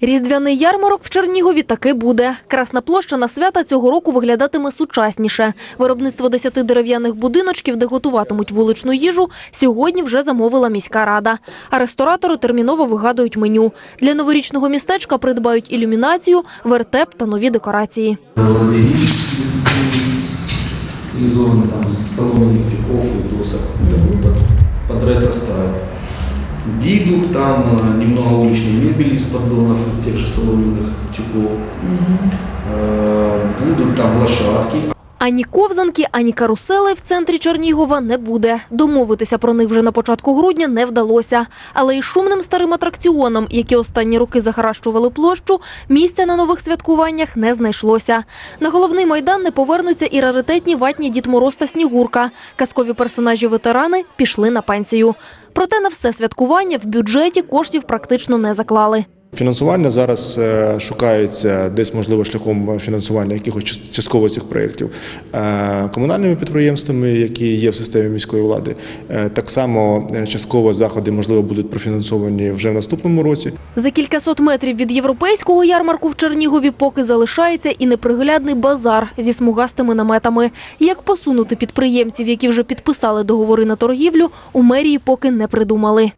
Різдвяний ярмарок в Чернігові таки буде. Красна площа на свята цього року виглядатиме сучасніше. Виробництво десяти дерев'яних будиночків, де готуватимуть вуличну їжу, сьогодні вже замовила міська рада. А ресторатори терміново вигадують меню. Для новорічного містечка придбають ілюмінацію, вертеп та нові декорації. стилизован там с соломенных тюков и досок Дидух, там э, немного уличной мебели из поддонов и тех же соломенных тюков. Э, Будут там лошадки. Ані ковзанки, ані карусели в центрі Чернігова не буде. Домовитися про них вже на початку грудня не вдалося. Але й шумним старим атракціонам, які останні роки захаращували площу, місця на нових святкуваннях не знайшлося. На головний майдан не повернуться і раритетні ватні Дід Мороз та Снігурка. Казкові персонажі-ветерани пішли на пенсію. Проте на все святкування в бюджеті коштів практично не заклали. Фінансування зараз е, шукається десь, можливо, шляхом фінансування якихось частково цих проєктів е, комунальними підприємствами, які є в системі міської влади. Е, Так само частково заходи, можливо, будуть профінансовані вже в наступному році. За кількасот метрів від європейського ярмарку в Чернігові поки залишається і неприглядний базар зі смугастими наметами. Як посунути підприємців, які вже підписали договори на торгівлю, у мерії поки не придумали.